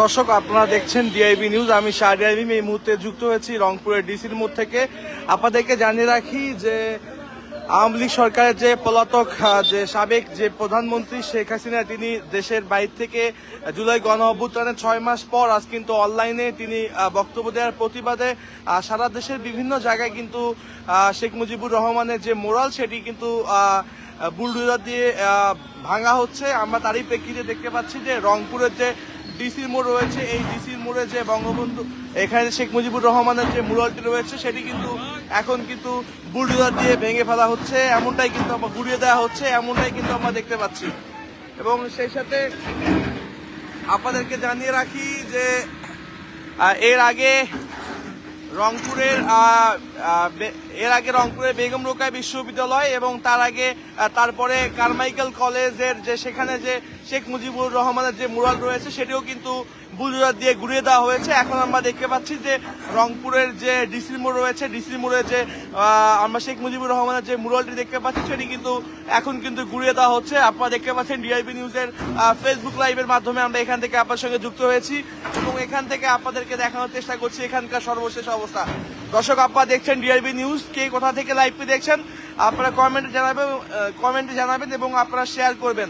দর্শক, আপনারা দেখছেন ডিআইবি নিউজ আমি শাহরিয়ার এই মুহূর্তে যুক্ত হয়েছি রংপুরের ডিসির মোড় থেকে। আপনাদেরকে জানিয়ে রাখি যে আওয়ামী লীগ সরকারের যে পলাতক যে সাবেক যে প্রধানমন্ত্রী শেখ হাসিনা, তিনি দেশের বাইরে থেকে জুলাই গণ অভ্যুত্থানের ছয় মাস পর আজ কিন্তু অনলাইনে তিনি বক্তব্য দেওয়ার প্রতিবাদে সারা দেশের বিভিন্ন জায়গায় কিন্তু শেখ মুজিবুর রহমানের যে মোরাল, সেটি কিন্তু বুলডোজার দিয়ে ভাঙা হচ্ছে। আমরা তারই প্রেক্ষিতে দেখতে পাচ্ছি যে রংপুরের যে ডিসির মোড় রয়েছে। এই ডিসির মোড়ে যে বঙ্গবন্ধু, এখানে শেখ মুজিবুর রহমানের যে মুরালটি রয়েছে, সেটি কিন্তু এখন কিন্তু বুলডোজার দিয়ে ভেঙে ফেলা হচ্ছে। এমনটাই কিন্তু আমরা গুড়িয়ে দেওয়া হচ্ছে, এমনটাই কিন্তু আমরা দেখতে পাচ্ছি। এবং সেই সাথে আপনাদেরকে জানিয়ে রাখি যে এর আগে রংপুরের এর আগে রংপুরের বেগম রোকায় বিশ্ববিদ্যালয় এবং তার আগে তারপরে কারমাইকেল কলেজের যে সেখানে যে শেখ মুজিবুর রহমানের যে মুরাল রয়েছে, সেটিও কিন্তু বুলডোজার দিয়ে ঘুরিয়ে দেওয়া হয়েছে। এখন আমরা দেখতে পাচ্ছি যে রংপুরের যে ডিসি মোড় রয়েছে, ডিসি মোড়ে যে আমরা শেখ মুজিবুর রহমানের যে মুরালটি দেখতে পাচ্ছি, সেটি কিন্তু এখন কিন্তু ঘুরিয়ে দেওয়া হচ্ছে। আপনারা দেখতে পাচ্ছেন ডিআইবি নিউজের ফেসবুক লাইভের মাধ্যমে আমরা এখান থেকে আপনার সঙ্গে যুক্ত হয়েছি এবং এখান থেকে আপনাদেরকে দেখানোর চেষ্টা করছি এখানকার সর্বশেষ অবস্থা। দর্শক, আপনারা দেখছেন ডিআইবি নিউজ। কে কোথা থেকে লাইভটি দেখছেন, আপনারা কমেন্টে জানাবেন কমেন্টে জানাবেন এবং আপনারা শেয়ার করবেন।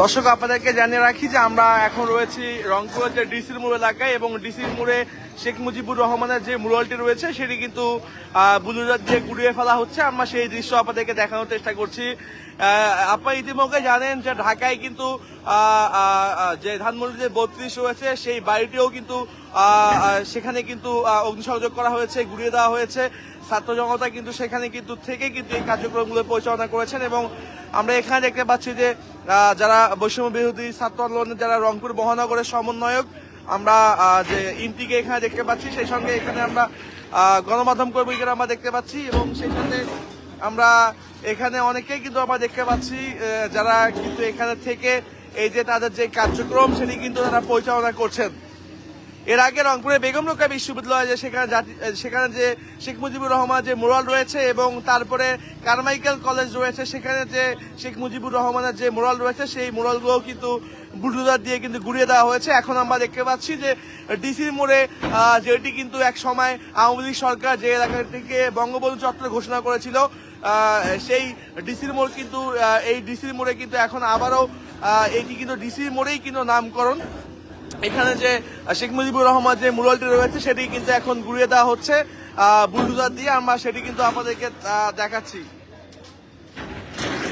দর্শক, আপনাদেরকে জানিয়ে রাখি যে আমরা এখন রয়েছি রংপুরের যে ডিসির মোড় এলাকায় এবং ডিসির মোড়ে শেখ মুজিবুর রহমানের যে মুরালটি রয়েছে, সেটি কিন্তু বুলুজার দিয়ে গুড়িয়ে ফেলা হচ্ছে। আমরা সেই দৃশ্য আপনাদেরকে দেখানোর চেষ্টা করছি। আপনারা ইতিমধ্যে জানেন যে ঢাকায় কিন্তু যে ধানমন্ডি যে বত্রিশ রয়েছে, সেই বাড়িটিও কিন্তু সেখানে কিন্তু অগ্নিসংযোগ করা হয়েছে, গুড়িয়ে দেওয়া হয়েছে। ছাত্র জনতা কিন্তু সেখানে কিন্তু থেকে কিন্তু এই কার্যক্রমগুলো পরিচালনা করেছেন এবং আমরা এখানে দেখতে পাচ্ছি যে যারা বৈষম্য বিরোধী ছাত্র আন্দোলনের যারা রংপুর মহানগরের সমন্বয়ক আমরা যে ইন্টিকে এখানে দেখতে পাচ্ছি, সেই সঙ্গে এখানে আমরা গণমাধ্যম কর্মীদের আমরা দেখতে পাচ্ছি এবং সেই সঙ্গে আমরা এখানে অনেকেই কিন্তু আমরা দেখতে পাচ্ছি যারা কিন্তু এখানে থেকে এই যে তাদের যে কার্যক্রম, সেটি কিন্তু তারা পরিচালনা করছেন। এর আগে রংপুরে বেগম রোকা বিশ্ববিদ্যালয় যে সেখানে জাতি- সেখানে যে শেখ মুজিবুর রহমান যে মোরাল রয়েছে এবং তারপরে কারমাইকেল কলেজ রয়েছে, সেখানে যে শেখ মুজিবুর রহমানের যে মোরাল রয়েছে, সেই মোরালগুলো কিন্তু বুলডোজার দিয়ে কিন্তু গুড়িয়ে দেওয়া হয়েছে। এখন আমরা দেখতে পাচ্ছি যে ডিসির মোড়ে যেটি কিন্তু এক সময় আওয়ামী লীগ সরকার যে এলাকাটিকে বঙ্গবন্ধু চত্বর ঘোষণা করেছিল সেই ডিসির মোড় কিন্তু এই ডিসির মোড়ে কিন্তু এখন আবারও এটি কিন্তু ডিসির মোড়েই কিন্তু নামকরণ। এখানে যে শেখ মুজিবুর রহমান যে মুরালটি রয়েছে, সেটি কিন্তু এখন ঘুরিয়ে দেওয়া হচ্ছে বুলডোজার দিয়ে। আমরা সেটি কিন্তু আপনাদেরকে দেখাচ্ছি।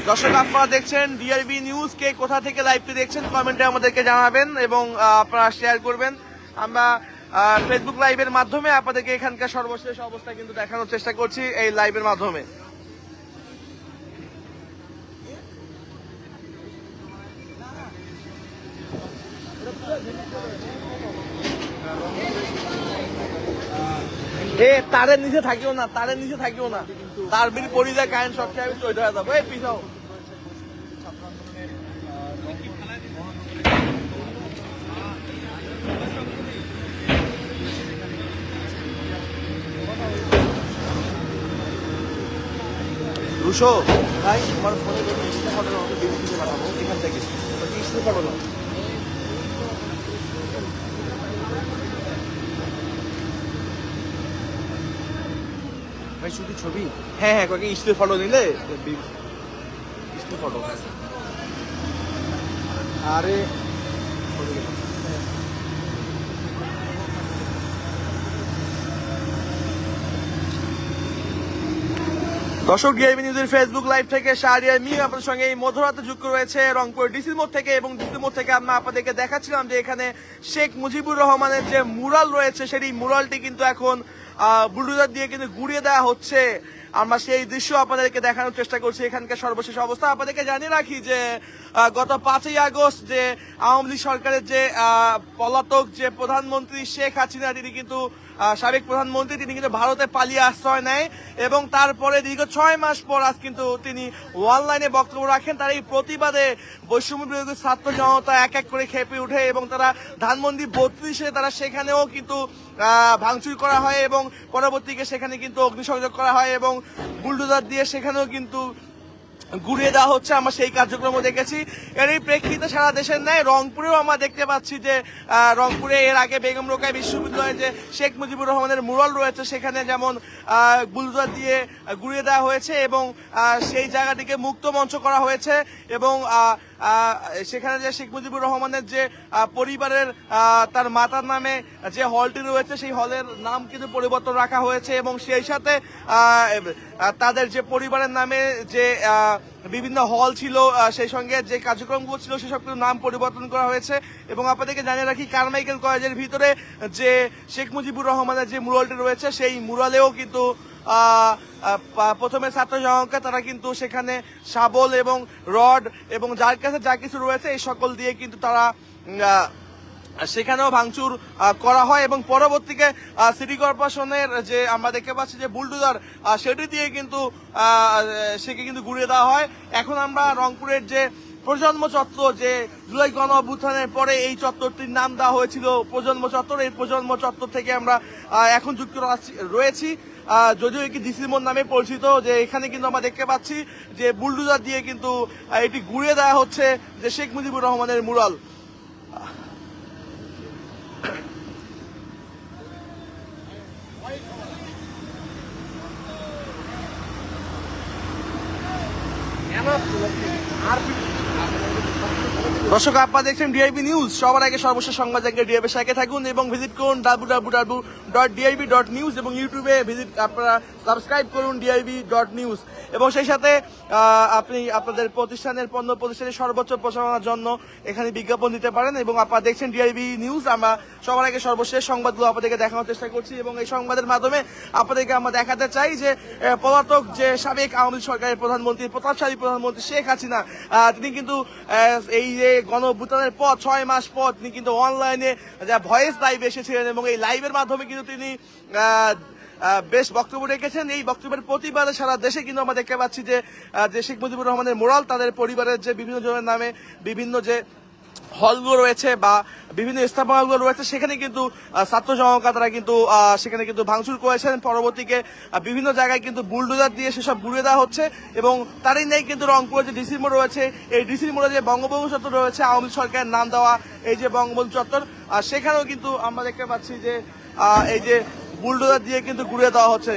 দর্শক, আপনারা দেখছেন ডিআরবি নিউজ। কে কোথা থেকে লাইভটি দেখছেন, কমেন্টে আমাদেরকে জানাবেন এবং আপনারা শেয়ার করবেন। আমরা ফেসবুক লাইভের মাধ্যমে আপনাদেরকে এখানকার সর্বশেষ অবস্থা কিন্তু দেখানোর চেষ্টা করছি এই লাইভের মাধ্যমে। এ তারের নিচে থাকিও না তারের নিচে থাকিও না। তার বিল পড়ি যায় কারেন্ট শর্ট আমি চলে হয়ে যাব। এই, পিছাও। রুশো, ভাই, তোমার ফোনে যদি ইস্তে ফটো আমাকে বিবিসিতে পাঠাবো, এখান থেকে। ইস্তে ফটো ভাই, শুধু ছবি? হ্যাঁ হ্যাঁ কয়েকটা স্টিল ফটো নিলে? ফটো আরে দর্শক ডিআইবি নিউজের ফেসবুক লাইভ থেকে শাহরিয়ার মি আপনার সঙ্গে এই মধ্যরাতে যুক্ত রয়েছে রংপুর ডিসির মোড় থেকে এবং ডিসির মোড় থেকে আমরা আপনাদেরকে দেখাচ্ছিলাম যে এখানে শেখ মুজিবুর রহমানের যে মুরাল রয়েছে, সেই মুরালটি কিন্তু এখন বুলডোজার দিয়ে কিন্তু গুড়িয়ে দেওয়া হচ্ছে। আমরা সেই দৃশ্য আপনাদেরকে দেখানোর চেষ্টা করছি। এখানকার সর্বশেষ অবস্থা। আপনাদেরকে জানিয়ে রাখি যে গত পাঁচই আগস্ট যে আওয়ামী লীগ সরকারের যে পলাতক যে প্রধানমন্ত্রী শেখ হাসিনা, তিনি কিন্তু সাবেক প্রধানমন্ত্রী, তিনি কিন্তু ভারতে পালিয়ে আশ্রয় নেয় এবং তারপরে দীর্ঘ ছয় মাস পর আজ কিন্তু তিনি অনলাইনে বক্তব্য রাখেন। তার এই প্রতিবাদে বৈষম্য বিরোধী ছাত্র জনতা এক এক করে খেপে ওঠে এবং তারা ধানমন্ডি বত্রিশে তারা সেখানেও কিন্তু ভাঙচুর করা হয় এবং পরবর্তীকে সেখানে কিন্তু অগ্নিসংযোগ করা হয় এবং বুলডোজার দিয়ে সেখানেও কিন্তু ঘুরিয়ে দেওয়া হচ্ছে, আমরা সেই কার্যক্রমও দেখেছি। এর এই প্রেক্ষিতে সারা দেশের ন্যায় রংপুরেও আমরা দেখতে পাচ্ছি যে রংপুরে এর আগে বেগম রোকায় বিশ্ববিদ্যালয়ে যে শেখ মুজিবুর রহমানের মুরল রয়েছে, সেখানে যেমন গুলজার দিয়ে ঘুরিয়ে দেওয়া হয়েছে এবং সেই জায়গাটিকে মুক্ত মঞ্চ করা হয়েছে এবং সেখানে যে শেখ মুজিবুর রহমানের যে পরিবারের তার মাতার নামে যে হলটি রয়েছে, সেই হলের নাম কিন্তু পরিবর্তন রাখা হয়েছে এবং সেই সাথে তাদের যে পরিবারের নামে যে বিভিন্ন হল ছিল সেই সঙ্গে যে কার্যক্রমগুলো ছিল সেসব কিছু নাম পরিবর্তন করা হয়েছে এবং আপনাদেরকে জানিয়ে রাখি, কারমাইকেল কলেজের ভিতরে যে শেখ মুজিবুর রহমানের যে মুরালটি রয়েছে, সেই মুরালেও কিন্তু প্রথমে ছাত্র জনকে তারা কিন্তু সেখানে শাবল এবং রড এবং যার কাছে যা কিছু রয়েছে এই সকল দিয়ে কিন্তু তারা সেখানেও ভাঙচুর করা হয় এবং পরবর্তীকে সিটি কর্পোরেশনের যে আমরা দেখতে পাচ্ছি যে বুলডোজার সেটি দিয়ে কিন্তু সেকে কিন্তু ঘুরিয়ে দেওয়া হয়। এখন আমরা রংপুরের যে প্রজন্ম চত্বর, যে জুলাই গণ অভ্যুত্থানের পরে এই চত্বরটির নাম দেওয়া হয়েছিল প্রজন্ম চত্বর। এই প্রজন্ম চত্বর থেকে আমরা এখন যুক্ত রয়েছি। যদিও এটি ডিসি মোড় নামে পরিচিত, যে এখানে কিন্তু আমরা দেখতে পাচ্ছি যে বুলডোজার দিয়ে কিন্তু এটি ঘুরিয়ে দেওয়া হচ্ছে যে শেখ মুজিবুর রহমানের মুরাল দর্শক, আপনারা দেখছেন ডিআইবি নিউজ সবার আগে সর্বশেষ সংবাদ জায়গায় ডিআইবি সাথে থাকুন এবং ভিজিট করুন W W W dot DIB dot news এবং ইউটিউবে ভিজিট আপনারা সাবস্ক্রাইব করুন ডিআইবি ডট নিউজ এবং সেই সাথে আপনি আপনাদের প্রতিষ্ঠানের পণ্য প্রতিষ্ঠানের সর্বোচ্চ প্রচারণার জন্য এখানে বিজ্ঞাপন দিতে পারেন এবং আপনারা দেখছেন ডিআইবি নিউজ আমরা সবার আগে সর্বশেষ সংবাদগুলো আপনাদেরকে দেখানোর চেষ্টা করছি এবং এই সংবাদের মাধ্যমে আপনাদেরকে আমরা দেখাতে চাই যে পলাতক যে সাবেক আওয়ামী সরকারের প্রধানমন্ত্রী, প্রতাপশালী প্রধানমন্ত্রী শেখ হাসিনা তিনি কিন্তু এই যে গণ পর ছয় মাস পর তিনি কিন্তু অনলাইনে যা ভয়েস লাইভ এসেছিলেন এবং এই লাইভের মাধ্যমে কিন্তু তিনি বেশ বক্তব্য রেখেছেন। এই বক্তব্যের প্রতিবাদে সারা দেশে কিন্তু আমরা দেখতে পাচ্ছি যে শেখ মুজিবুর রহমানের মোরাল, তাদের পরিবারের যে বিভিন্ন জনের নামে বিভিন্ন যে হলগুলো রয়েছে বা বিভিন্ন স্থাপনাগুলো রয়েছে, সেখানে কিন্তু ছাত্র জনতা তারা কিন্তু সেখানে কিন্তু ভাঙচুর করেছেন। পরবর্তীকে বিভিন্ন জায়গায় কিন্তু বুলডোজার দিয়ে সেসব ঘুরে দেওয়া হচ্ছে এবং তারই নেই কিন্তু রংপুরে যে ডিসি মোড় রয়েছে, এই ডিসি মোড়ে যে বঙ্গবন্ধু চত্বর রয়েছে, আওয়ামী সরকারের নাম দেওয়া এই যে বঙ্গবন্ধু চত্বর সেখানেও কিন্তু আমরা দেখতে পাচ্ছি যে এই যে বুলডোজার দিয়ে কিন্তু ঘুরে দেওয়া হচ্ছে।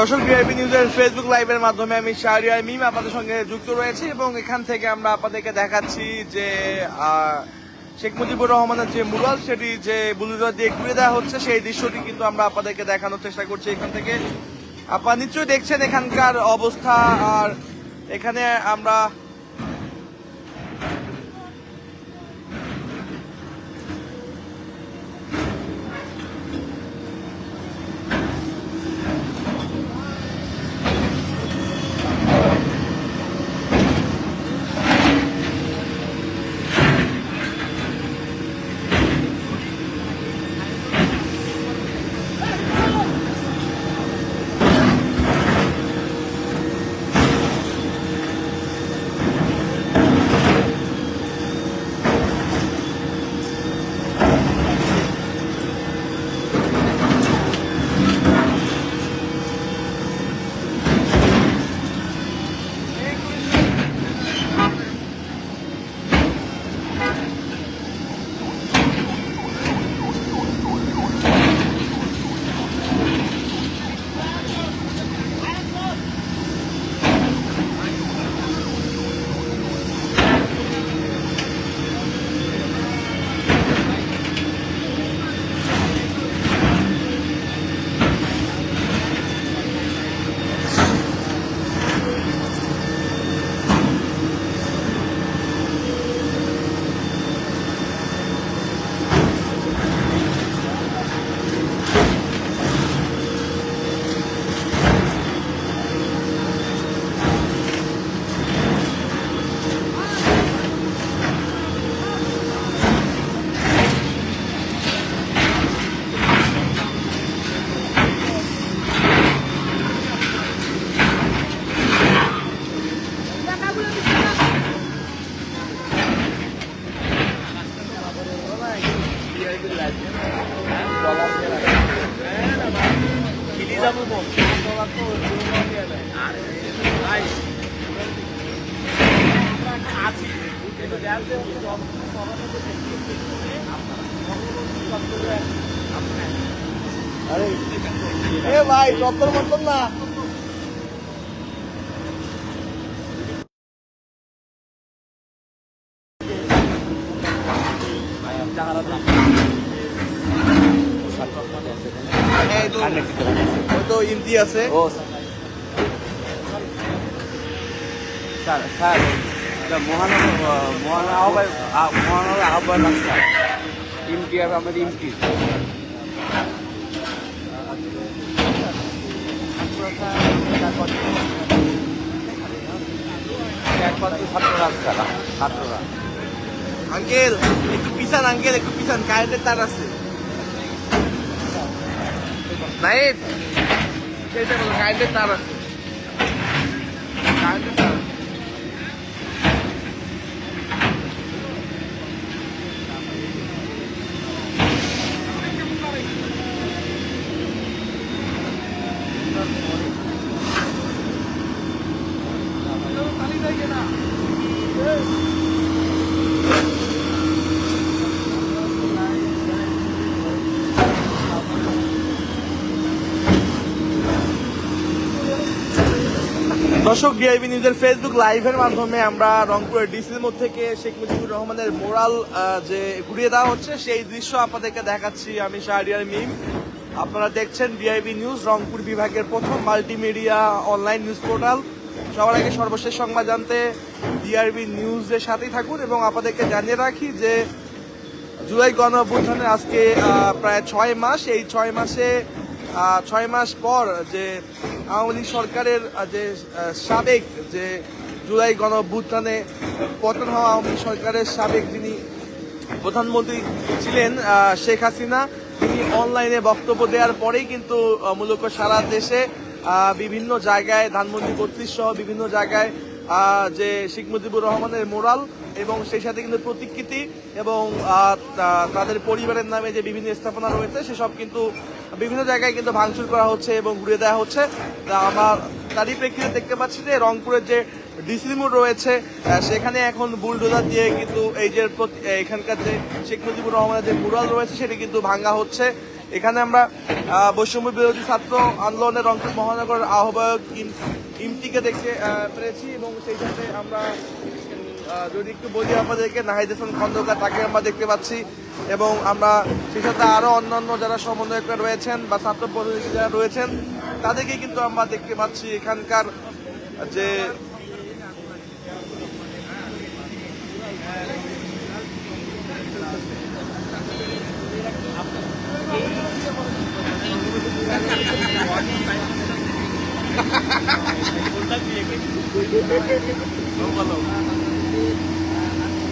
দর্শক বিআইপি নিউজের ফেসবুক লাইভের মাধ্যমে আমি শাহরিয়ার মিম আপনাদের সঙ্গে যুক্ত রয়েছি এবং এখান থেকে আমরা আপনাদেরকে দেখাচ্ছি যে শেখ মুজিবুর রহমানের যে মুরাল, সেটি যে বুলুজা দিয়ে ঘুরে দেওয়া হচ্ছে, সেই দৃশ্যটি কিন্তু আমরা আপনাদেরকে দেখানোর চেষ্টা করছি এখান থেকে। আপনারা নিশ্চয়ই দেখছেন এখানকার অবস্থা, আর এখানে আমরা চত্বর মতন না। তো ইন্দি আছে। ও স্যার। স্যার মহানগর মহানগর আহ্বায়ক আহ, মহানগর আছে স্যার। ইমটি আমাদের ইমটি একমাত্র ছাত্ররা ছাত্ররা আঙ্কেল, একটু পিছান, আঙ্কেল, একটু পিছান, কারেন্টের তার আছে। নাইট কারেন্টের তার আছে। কারেন্টের তার আছে। দর্শক ডিআইবি নিউজের ফেসবুক লাইভের মাধ্যমে আমরা রংপুরের ডিসির মধ্যে থেকে শেখ মুজিবুর রহমানের মোরাল যে ঘুরিয়ে দেওয়া হচ্ছে, সেই দৃশ্য আপনাদেরকে দেখাচ্ছি আমি শাহরিয়ার মিম। আপনারা দেখছেন ডিআইবি নিউজ রংপুর বিভাগের প্রথম মাল্টিমিডিয়া অনলাইন নিউজ পোর্টাল সবার আগে সর্বশেষ সংবাদ জানতে ডিআরবি নিউজের সাথেই থাকুন এবং আপনাদেরকে জানিয়ে রাখি যে জুলাই গণঅভ্যুত্থানের আজকে প্রায় ছয় মাস। এই ছয় মাসে ছয় মাস পর যে আওয়ামী লীগ সরকারের যে সাবেক যে জুলাই গণ অভ্যুত্থানে পতন হওয়া আওয়ামী সরকারের সাবেক যিনি প্রধানমন্ত্রী ছিলেন শেখ হাসিনা, তিনি অনলাইনে বক্তব্য দেওয়ার পরেই কিন্তু মূলত সারা দেশে বিভিন্ন জায়গায় ধানমন্ত্রী কর্তৃক সহ বিভিন্ন জায়গায় যে শেখ মুজিবুর রহমানের মোরাল এবং সেই সাথে কিন্তু প্রতিকৃতি এবং তাদের পরিবারের নামে যে বিভিন্ন স্থাপনা রয়েছে, সেসব কিন্তু বিভিন্ন জায়গায় কিন্তু ভাঙচুর করা হচ্ছে এবং ঘুরে দেওয়া হচ্ছে। তা আমার, তারই প্রেক্ষিতে দেখতে পাচ্ছি যে রংপুরের যে ডিসি মোড় রয়েছে সেখানে এখন বুলডোজার দিয়ে কিন্তু এই যে এখানকার যে শেখ মুজিবুর রহমানের যে মুরাল রয়েছে, সেটি কিন্তু ভাঙ্গা হচ্ছে। এখানে আমরা বৈষম্য বিরোধী ছাত্র আন্দোলনের রংপুর মহানগর আহ্বায়ক ইম- ইমতিকে দেখতে পেরেছি এবং সেই সাথে আমরা যদি একটু বলি আমাদেরকে, নাহিদ হাসান খন্দকার, তাকে আমরা দেখতে পাচ্ছি। এবং আমরা সেই সাথে আরও অন্যান্য যারা সমন্বয়করা রয়েছেন বা ছাত্র প্রতিনিধি যারা রয়েছেন, তাদেরকে কিন্তু আমরা দেখতে পাচ্ছি এখানকার যে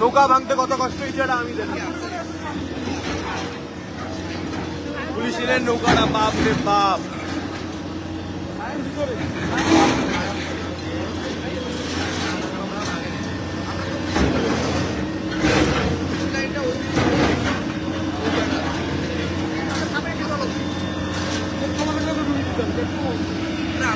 নৌকা ভাঙতে কত কষ্ট হয়েছে আমি জানি পুলিশের নৌকাটা বাপ রে বাপ।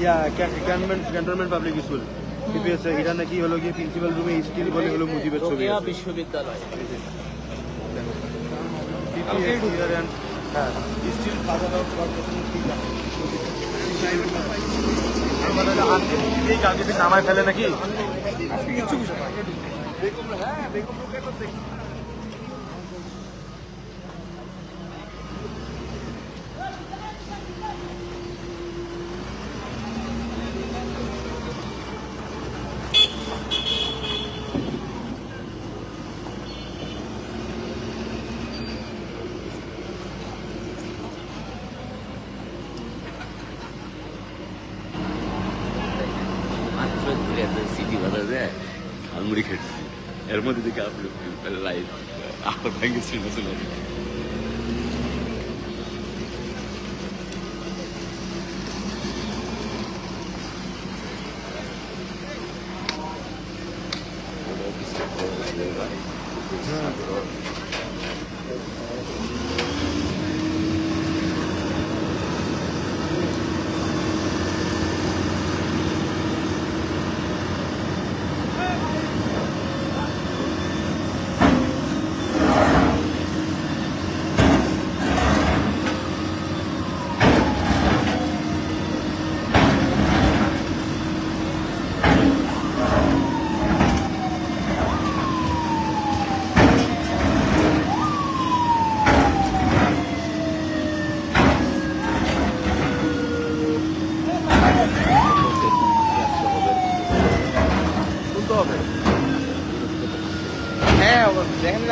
ইয়া cantonment cantonment public school PPS এটা নাকি হলো গিয়ে প্রিন্সিপাল রুমে স্টিল বলে হলো মুজিবের ছবি বিশ্ববিদ্যালয়। হ্যাঁ। স্টিল আমাদের আজকে এই কালকে নামায় ফেলে নাকি? কিছু মাত্র ঘুরে এত সিটি বাধা দেয় ঝালমুড়ি খেয়েছি এর মধ্যে দিকে আপনি লাইভ আবার ভেঙে ছিল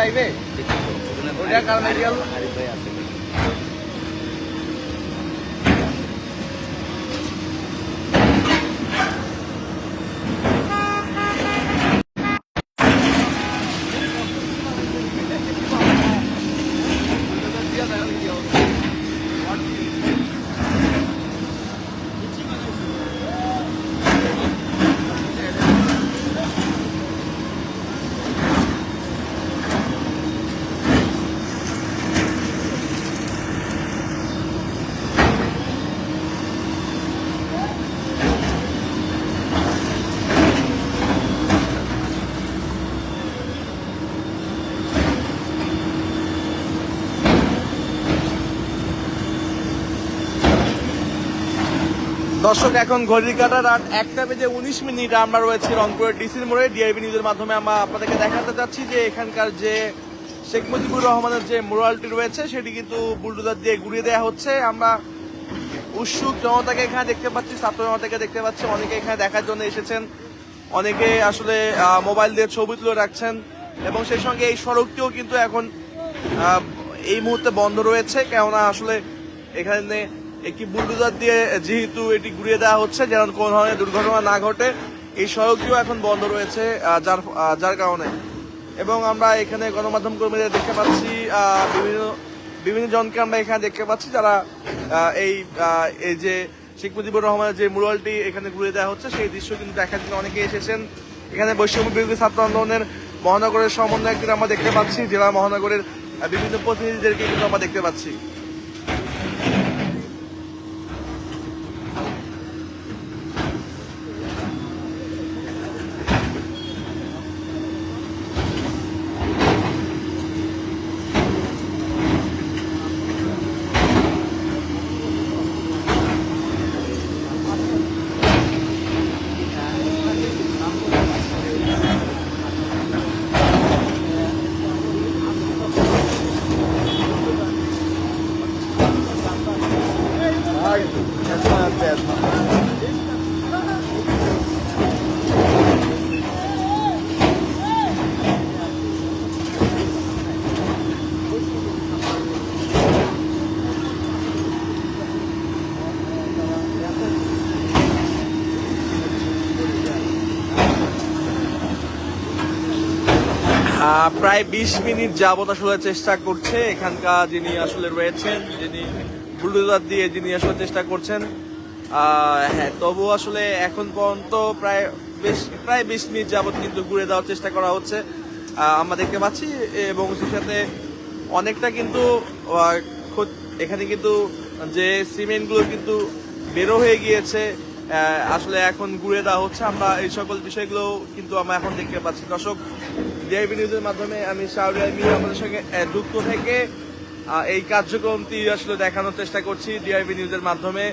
হাইওয়ে দর্শক, এখন ঘড়ির কাটা রাত একটা বেজে উনিশ মিনিট। আমরা রয়েছি রংপুরের ডিসির মোড়ে। ডিআইবি নিউজের মাধ্যমে আমরা আপনাদেরকে দেখাতে চাচ্ছি যে এখানকার যে শেখ মুজিবুর রহমানের যে মোরালটি রয়েছে, সেটি কিন্তু বুলডোজার দিয়ে ঘুরিয়ে দেওয়া হচ্ছে। আমরা উৎসুক জনতাকে এখানে দেখতে পাচ্ছি, ছাত্র জনতাকে দেখতে পাচ্ছি। অনেকে এখানে দেখার জন্য এসেছেন। অনেকে আসলে মোবাইল দিয়ে ছবি তুলে রাখছেন এবং সেই সঙ্গে এই সড়কটিও কিন্তু এখন এই মুহূর্তে বন্ধ রয়েছে। কেননা আসলে এখানে একটি বুলডোজার দিয়ে যেহেতু এটি ঘুরিয়ে দেওয়া হচ্ছে, যেন কোনো ধরনের দুর্ঘটনা না ঘটে, এই সড়কটিও এখন বন্ধ রয়েছে যার যার কারণে। এবং আমরা এখানে গণমাধ্যম কর্মীদের দেখতে পাচ্ছি বিভিন্ন বিভিন্ন জনকে আমরা এখানে দেখতে পাচ্ছি যারা এই এই যে শেখ মুজিবুর রহমানের যে মুরালটি এখানে ঘুরে দেওয়া হচ্ছে, সেই দৃশ্য কিন্তু দেখার জন্য অনেকে এসেছেন। এখানে বৈষম্য বিরোধী ছাত্র আন্দোলনের মহানগরের সমন্বয়কদের আমরা দেখতে পাচ্ছি, জেলা মহানগরের বিভিন্ন প্রতিনিধিদেরকে কিন্তু আমরা দেখতে পাচ্ছি। প্রায় বিশ মিনিট যাবত আসলে চেষ্টা করছে এখানকার যিনি আসলে রয়েছেন, যিনি বুলডোজার দিয়ে যিনি আসলে চেষ্টা করছেন। হ্যাঁ তবু আসলে এখন পর্যন্ত প্রায় বেশ, প্রায় বিশ মিনিট যাবত কিন্তু ঘুরে দেওয়ার চেষ্টা করা হচ্ছে। আমরা দেখতে পাচ্ছি এবং সেই সাথে অনেকটা কিন্তু এখানে কিন্তু যে সিমেন্টগুলো কিন্তু বেরো হয়ে গিয়েছে আসলে এখন ঘুরে দেওয়া হচ্ছে। আমরা এই সকল বিষয়গুলো কিন্তু আমরা এখন দেখতে পাচ্ছি। দর্শক ডিআইবি নিউজের মাধ্যমে আমি শাহরি আলমি আমাদের সঙ্গে যুক্ত থেকে এই কার্যক্রমটি আসলে দেখানোর চেষ্টা করছি ডিআইবি নিউজের মাধ্যমে।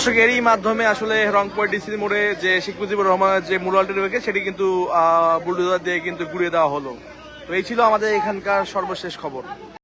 দর্শক, এরই মাধ্যমে আসলে রংপুর ডিসি মোড়ে যে শেখ মুজিবুর রহমানের যে মুরালটি রয়েছে, সেটি কিন্তু বুলডোজার দিয়ে কিন্তু গুড়িয়ে দেওয়া হলো। তো এই ছিল আমাদের এখানকার সর্বশেষ খবর।